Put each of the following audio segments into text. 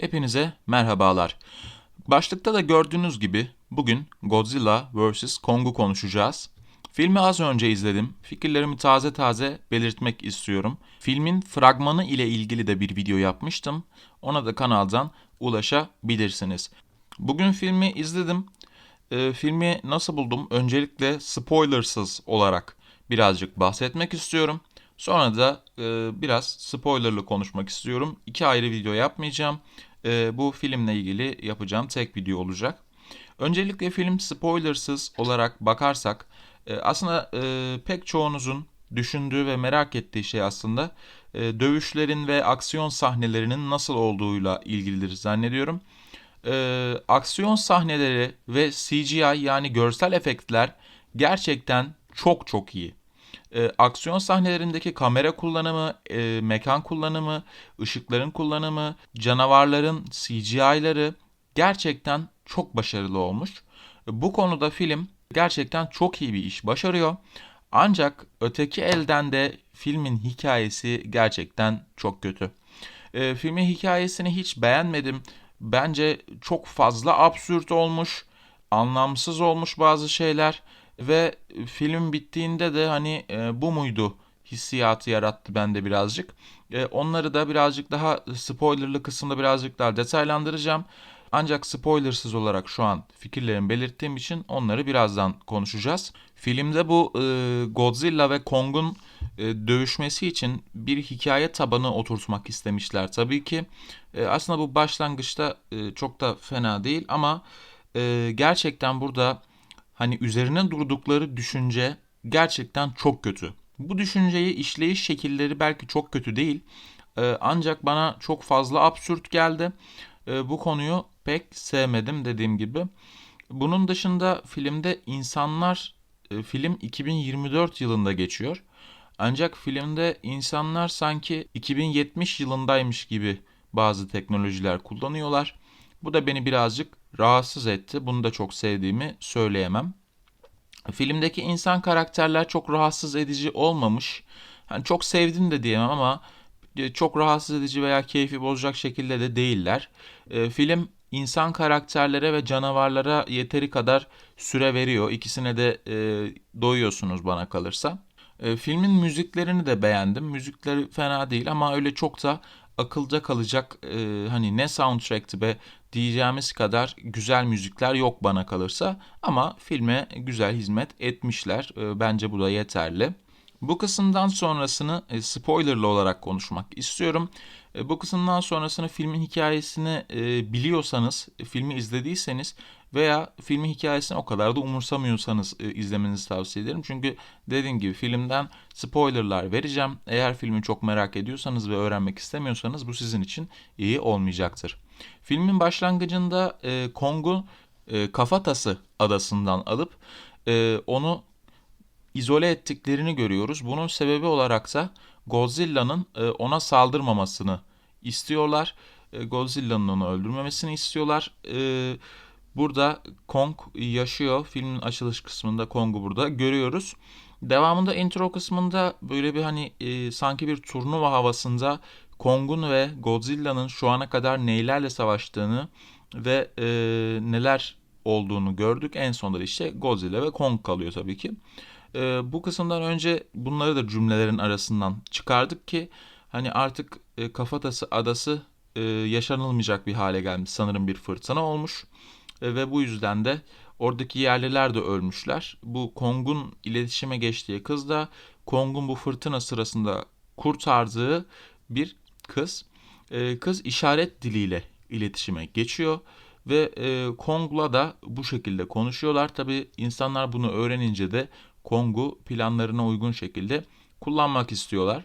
Hepinize merhabalar. Başlıkta da gördüğünüz gibi bugün Godzilla vs. Kong'u konuşacağız. Filmi az önce izledim. Fikirlerimi taze taze belirtmek istiyorum. Filmin fragmanı ile ilgili de bir video yapmıştım. Ona da kanaldan ulaşabilirsiniz. Bugün filmi izledim. Ee, filmi nasıl buldum? Öncelikle spoilersız olarak birazcık bahsetmek istiyorum. Sonra da e, biraz spoilerlı konuşmak istiyorum. İki ayrı video yapmayacağım. E, bu filmle ilgili yapacağım tek video olacak. Öncelikle film spoilersız olarak bakarsak e, aslında e, pek çoğunuzun düşündüğü ve merak ettiği şey aslında e, dövüşlerin ve aksiyon sahnelerinin nasıl olduğuyla ilgilidir zannediyorum. E, aksiyon sahneleri ve CGI yani görsel efektler gerçekten çok çok iyi. E, aksiyon sahnelerindeki kamera kullanımı, e, mekan kullanımı, ışıkların kullanımı, canavarların CGI'ları gerçekten çok başarılı olmuş. E, bu konuda film gerçekten çok iyi bir iş başarıyor. Ancak öteki elden de filmin hikayesi gerçekten çok kötü. E, filmin hikayesini hiç beğenmedim. Bence çok fazla absürt olmuş, anlamsız olmuş bazı şeyler ve film bittiğinde de hani e, bu muydu hissiyatı yarattı bende birazcık. E, onları da birazcık daha spoilerlı kısımda birazcık daha detaylandıracağım. Ancak spoilersız olarak şu an fikirlerimi belirttiğim için onları birazdan konuşacağız. Filmde bu e, Godzilla ve Kong'un e, dövüşmesi için bir hikaye tabanı oturtmak istemişler. Tabii ki e, aslında bu başlangıçta e, çok da fena değil ama e, gerçekten burada hani üzerine durdukları düşünce gerçekten çok kötü. Bu düşünceyi işleyiş şekilleri belki çok kötü değil. Ee, ancak bana çok fazla absürt geldi. Ee, bu konuyu pek sevmedim dediğim gibi. Bunun dışında filmde insanlar, e, film 2024 yılında geçiyor. Ancak filmde insanlar sanki 2070 yılındaymış gibi bazı teknolojiler kullanıyorlar. Bu da beni birazcık rahatsız etti. Bunu da çok sevdiğimi söyleyemem. Filmdeki insan karakterler çok rahatsız edici olmamış. Yani çok sevdim de diyemem ama e, çok rahatsız edici veya keyfi bozacak şekilde de değiller. E, film insan karakterlere ve canavarlara yeteri kadar süre veriyor. İkisine de e, doyuyorsunuz bana kalırsa. E, filmin müziklerini de beğendim. Müzikleri fena değil ama öyle çok da akılda kalacak e, hani ne soundtrack'ti be diyeceğimiz kadar güzel müzikler yok bana kalırsa ama filme güzel hizmet etmişler. E, bence bu da yeterli. Bu kısımdan sonrasını e, spoilerlı olarak konuşmak istiyorum. E, bu kısımdan sonrasını filmin hikayesini e, biliyorsanız, filmi izlediyseniz veya filmin hikayesini o kadar da umursamıyorsanız izlemenizi tavsiye ederim. Çünkü dediğim gibi filmden spoilerlar vereceğim. Eğer filmi çok merak ediyorsanız ve öğrenmek istemiyorsanız bu sizin için iyi olmayacaktır. Filmin başlangıcında e, Kong'u e, Kafatası adasından alıp e, onu izole ettiklerini görüyoruz. Bunun sebebi olarak da Godzilla'nın e, ona saldırmamasını istiyorlar. E, Godzilla'nın onu öldürmemesini istiyorlar. E, burada Kong yaşıyor. Filmin açılış kısmında Kong'u burada görüyoruz. Devamında intro kısmında böyle bir hani e, sanki bir turnuva havasında Kong'un ve Godzilla'nın şu ana kadar neylerle savaştığını ve e, neler olduğunu gördük. En sonunda işte Godzilla ve Kong kalıyor tabii ki. E, bu kısımdan önce bunları da cümlelerin arasından çıkardık ki hani artık e, Kafatası adası e, yaşanılmayacak bir hale gelmiş. Sanırım bir fırtına olmuş e, ve bu yüzden de oradaki yerliler de ölmüşler. Bu Kong'un iletişime geçtiği kız da Kong'un bu fırtına sırasında kurtardığı bir kız. E, kız işaret diliyle iletişime geçiyor ve e, Kong'la da bu şekilde konuşuyorlar. Tabi insanlar bunu öğrenince de Kong'u planlarına uygun şekilde kullanmak istiyorlar.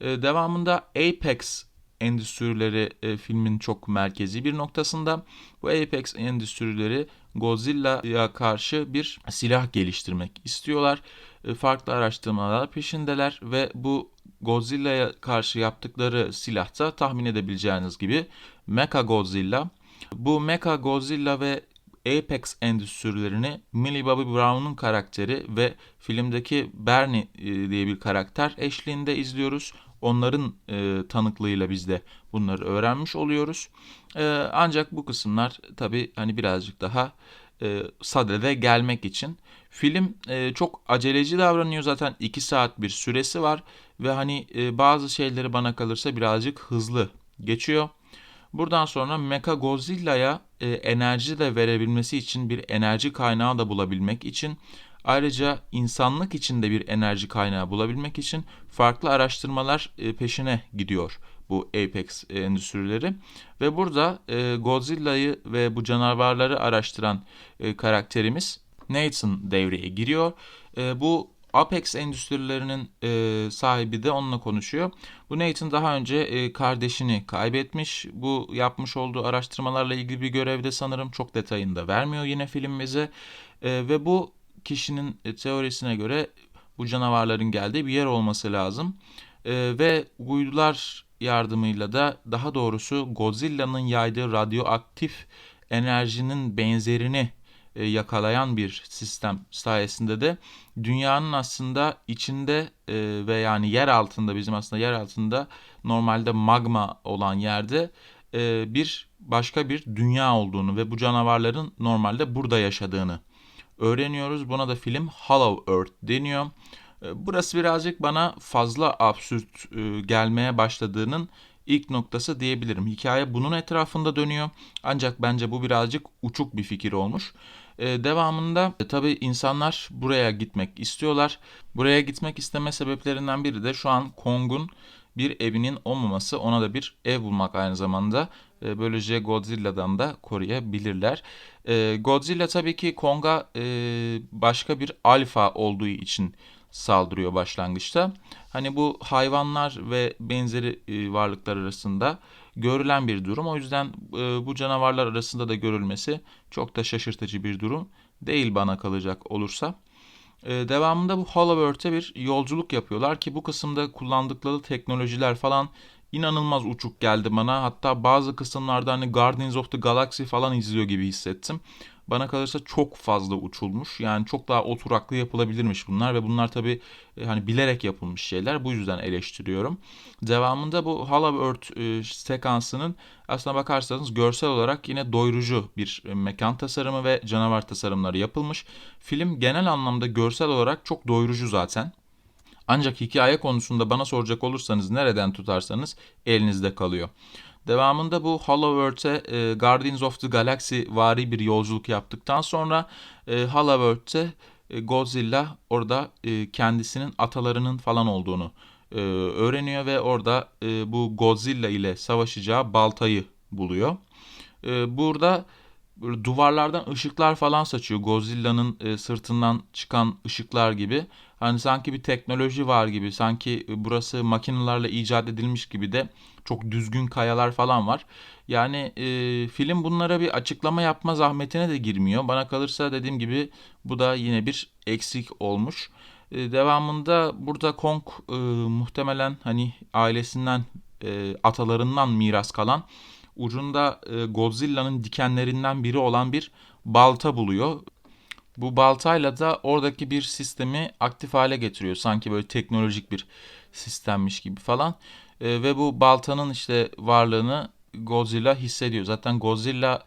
E, devamında Apex endüstrileri e, filmin çok merkezi bir noktasında. Bu Apex endüstrileri Godzilla'ya karşı bir silah geliştirmek istiyorlar. E, farklı araştırmalar peşindeler ve bu Godzilla'ya karşı yaptıkları silahta tahmin edebileceğiniz gibi Mecha Godzilla. Bu Mecha Godzilla ve Apex endüstrilerini Millie Bobby Brown'un karakteri ve filmdeki Bernie e, diye bir karakter eşliğinde izliyoruz. onların e, tanıklığıyla biz de bunları öğrenmiş oluyoruz. E, ancak bu kısımlar tabii hani birazcık daha e, sadede gelmek için. Film e, çok aceleci davranıyor zaten 2 saat bir süresi var ve hani e, bazı şeyleri bana kalırsa birazcık hızlı geçiyor. Buradan sonra Mecha Godzilla'ya e, enerji de verebilmesi için bir enerji kaynağı da bulabilmek için ayrıca insanlık için de bir enerji kaynağı bulabilmek için farklı araştırmalar e, peşine gidiyor bu Apex endüstrileri ve burada e, Godzilla'yı ve bu canavarları araştıran e, karakterimiz Nathan devreye giriyor. E, bu Apex endüstrilerinin e, sahibi de onunla konuşuyor. Bu Nathan daha önce e, kardeşini kaybetmiş. Bu yapmış olduğu araştırmalarla ilgili bir görevde sanırım çok detayında vermiyor yine film bize. E, ve bu kişinin e, teorisine göre bu canavarların geldiği bir yer olması lazım. E, ve uydular yardımıyla da daha doğrusu Godzilla'nın yaydığı radyoaktif enerjinin benzerini e, yakalayan bir sistem sayesinde de dünyanın aslında içinde e, ve yani yer altında bizim aslında yer altında normalde magma olan yerde e, bir başka bir dünya olduğunu ve bu canavarların normalde burada yaşadığını öğreniyoruz. Buna da film Hollow Earth deniyor. Burası birazcık bana fazla absürt gelmeye başladığının ilk noktası diyebilirim. Hikaye bunun etrafında dönüyor. Ancak bence bu birazcık uçuk bir fikir olmuş. Ee, devamında e, tabii insanlar buraya gitmek istiyorlar. Buraya gitmek isteme sebeplerinden biri de şu an Kong'un bir evinin olmaması ona da bir ev bulmak aynı zamanda. E, böylece Godzilla'dan da koruyabilirler. E, Godzilla tabii ki Kong'a e, başka bir alfa olduğu için saldırıyor başlangıçta. Hani bu hayvanlar ve benzeri e, varlıklar arasında görülen bir durum. O yüzden e, bu canavarlar arasında da görülmesi çok da şaşırtıcı bir durum değil bana kalacak olursa. E, devamında bu Hollow Earth'e bir yolculuk yapıyorlar ki bu kısımda kullandıkları teknolojiler falan inanılmaz uçuk geldi bana. Hatta bazı kısımlarda hani Guardians of the Galaxy falan izliyor gibi hissettim. Bana kalırsa çok fazla uçulmuş. Yani çok daha oturaklı yapılabilirmiş bunlar ve bunlar tabi e, hani bilerek yapılmış şeyler. Bu yüzden eleştiriyorum. Devamında bu Hollow Earth e, sekansının aslına bakarsanız görsel olarak yine doyurucu bir e, mekan tasarımı ve canavar tasarımları yapılmış. Film genel anlamda görsel olarak çok doyurucu zaten. Ancak hikaye konusunda bana soracak olursanız nereden tutarsanız elinizde kalıyor. Devamında bu Hollow Earth'e e, Guardians of the Galaxy vari bir yolculuk yaptıktan sonra e, Hollow Earth'e e, Godzilla orada e, kendisinin atalarının falan olduğunu e, öğreniyor ve orada e, bu Godzilla ile savaşacağı baltayı buluyor. E, burada duvarlardan ışıklar falan saçıyor. Godzilla'nın e, sırtından çıkan ışıklar gibi. Hani sanki bir teknoloji var gibi. Sanki burası makinelerle icat edilmiş gibi de çok düzgün kayalar falan var. Yani e, film bunlara bir açıklama yapma zahmetine de girmiyor. Bana kalırsa dediğim gibi bu da yine bir eksik olmuş. E, devamında burada Kong e, muhtemelen hani ailesinden e, atalarından miras kalan ucunda e, Godzilla'nın dikenlerinden biri olan bir balta buluyor. Bu baltayla da oradaki bir sistemi aktif hale getiriyor. Sanki böyle teknolojik bir sistemmiş gibi falan. E, ve bu baltanın işte varlığını Godzilla hissediyor. Zaten Godzilla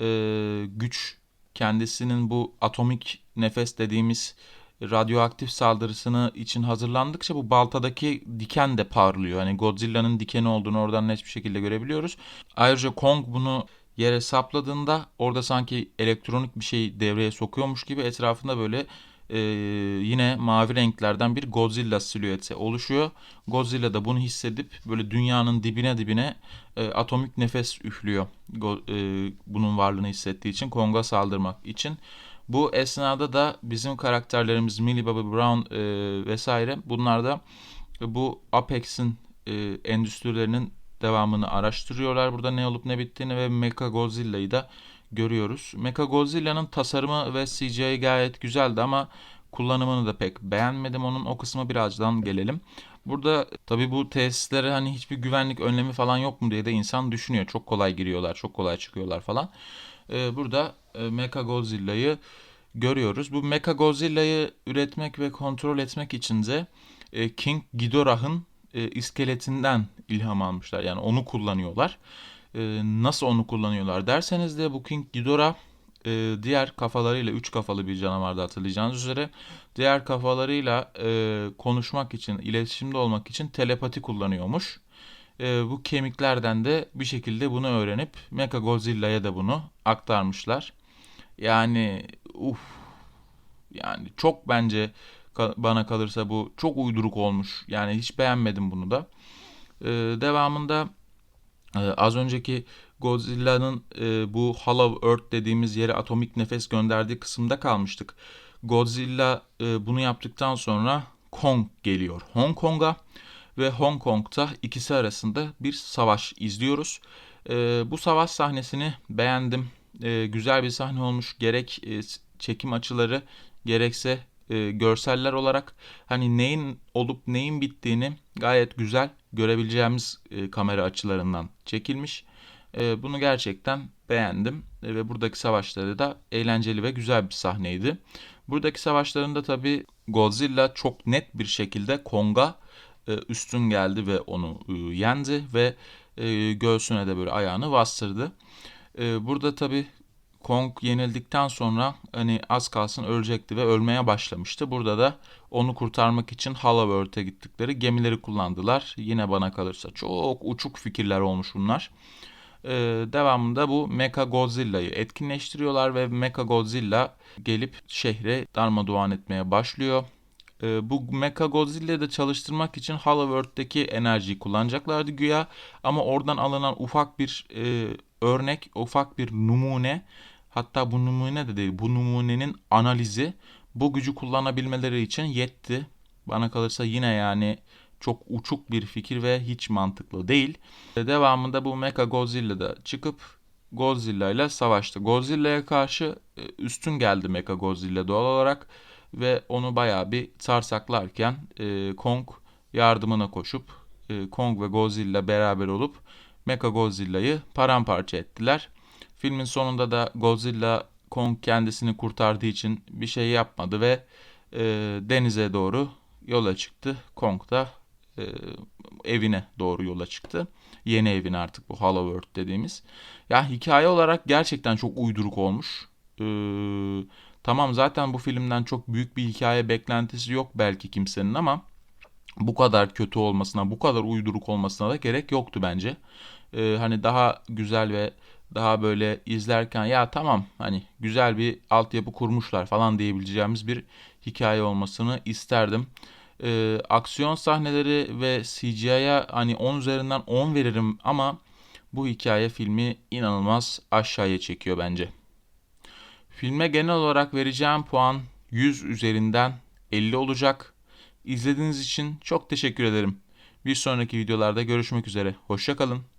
e, güç kendisinin bu atomik nefes dediğimiz radyoaktif saldırısını için hazırlandıkça bu baltadaki diken de parlıyor. Hani Godzilla'nın dikeni olduğunu oradan net bir şekilde görebiliyoruz. Ayrıca Kong bunu yere sapladığında orada sanki elektronik bir şey devreye sokuyormuş gibi etrafında böyle e, yine mavi renklerden bir Godzilla silüeti oluşuyor. Godzilla da bunu hissedip böyle dünyanın dibine dibine e, atomik nefes üflüyor. Go, e, bunun varlığını hissettiği için Kong'a saldırmak için. Bu esnada da bizim karakterlerimiz Millie Bobby Brown e, vesaire bunlar da bu Apex'in e, endüstrilerinin devamını araştırıyorlar. Burada ne olup ne bittiğini ve Mecha Godzilla'yı da görüyoruz. Mecha Godzilla'nın tasarımı ve CGI gayet güzeldi ama kullanımını da pek beğenmedim. Onun o kısmı birazdan gelelim. Burada tabii bu tesislere hani hiçbir güvenlik önlemi falan yok mu diye de insan düşünüyor. Çok kolay giriyorlar, çok kolay çıkıyorlar falan. Ee, burada e, Mecha Godzilla'yı görüyoruz. Bu Mecha Godzilla'yı üretmek ve kontrol etmek için de e, King Ghidorah'ın e, iskeletinden ilham almışlar. Yani onu kullanıyorlar. E, nasıl onu kullanıyorlar derseniz de bu King Ghidorah e, diğer kafalarıyla üç kafalı bir canavarda hatırlayacağınız üzere diğer kafalarıyla e, konuşmak için, iletişimde olmak için telepati kullanıyormuş. E, bu kemiklerden de bir şekilde bunu öğrenip Mecha Godzilla'ya da bunu aktarmışlar. Yani uf yani çok bence bana kalırsa bu çok uyduruk olmuş. Yani hiç beğenmedim bunu da. Ee, devamında e, az önceki Godzilla'nın e, bu Hollow Earth dediğimiz yere atomik nefes gönderdiği kısımda kalmıştık. Godzilla e, bunu yaptıktan sonra Kong geliyor Hong Kong'a ve Hong Kong'ta ikisi arasında bir savaş izliyoruz. E, bu savaş sahnesini beğendim. E, güzel bir sahne olmuş. Gerek e, çekim açıları gerekse e, görseller olarak hani neyin olup neyin bittiğini gayet güzel görebileceğimiz e, kamera açılarından çekilmiş. E, bunu gerçekten beğendim e, ve buradaki savaşları da eğlenceli ve güzel bir sahneydi. Buradaki savaşlarında tabi Godzilla çok net bir şekilde Kong'a e, üstün geldi ve onu e, yendi ve e, göğsüne de böyle ayağını bastırdı. E, burada tabi Kong yenildikten sonra hani az kalsın ölecekti ve ölmeye başlamıştı. Burada da onu kurtarmak için Hollowworld'e gittikleri gemileri kullandılar. Yine bana kalırsa çok uçuk fikirler olmuş bunlar. Ee, devamında bu Mecha Godzilla'yı etkinleştiriyorlar ve Mecha Godzilla gelip şehre darmadağın etmeye başlıyor. Ee, bu Mecha Godzilla'yı da çalıştırmak için Hollowworld'deki enerjiyi kullanacaklardı güya. Ama oradan alınan ufak bir e, örnek, ufak bir numune Hatta bu numune de değil, bu numunenin analizi bu gücü kullanabilmeleri için yetti. Bana kalırsa yine yani çok uçuk bir fikir ve hiç mantıklı değil. Devamında bu Mecha Godzilla da çıkıp Godzilla ile savaştı. Godzilla'ya karşı e, üstün geldi Mecha Godzilla doğal olarak ve onu bayağı bir sarsaklarken e, Kong yardımına koşup e, Kong ve Godzilla beraber olup Mecha Godzilla'yı paramparça ettiler. Filmin sonunda da Godzilla Kong kendisini kurtardığı için bir şey yapmadı ve e, denize doğru yola çıktı. Kong da e, evine doğru yola çıktı. Yeni evine artık bu Hollow Earth dediğimiz. Ya hikaye olarak gerçekten çok uyduruk olmuş. Ee, tamam zaten bu filmden çok büyük bir hikaye beklentisi yok belki kimsenin ama bu kadar kötü olmasına, bu kadar uyduruk olmasına da gerek yoktu bence. Ee, hani daha güzel ve daha böyle izlerken ya tamam hani güzel bir altyapı kurmuşlar falan diyebileceğimiz bir hikaye olmasını isterdim. Ee, aksiyon sahneleri ve CGI'ya hani 10 üzerinden 10 veririm ama bu hikaye filmi inanılmaz aşağıya çekiyor bence. Filme genel olarak vereceğim puan 100 üzerinden 50 olacak. İzlediğiniz için çok teşekkür ederim. Bir sonraki videolarda görüşmek üzere. Hoşçakalın.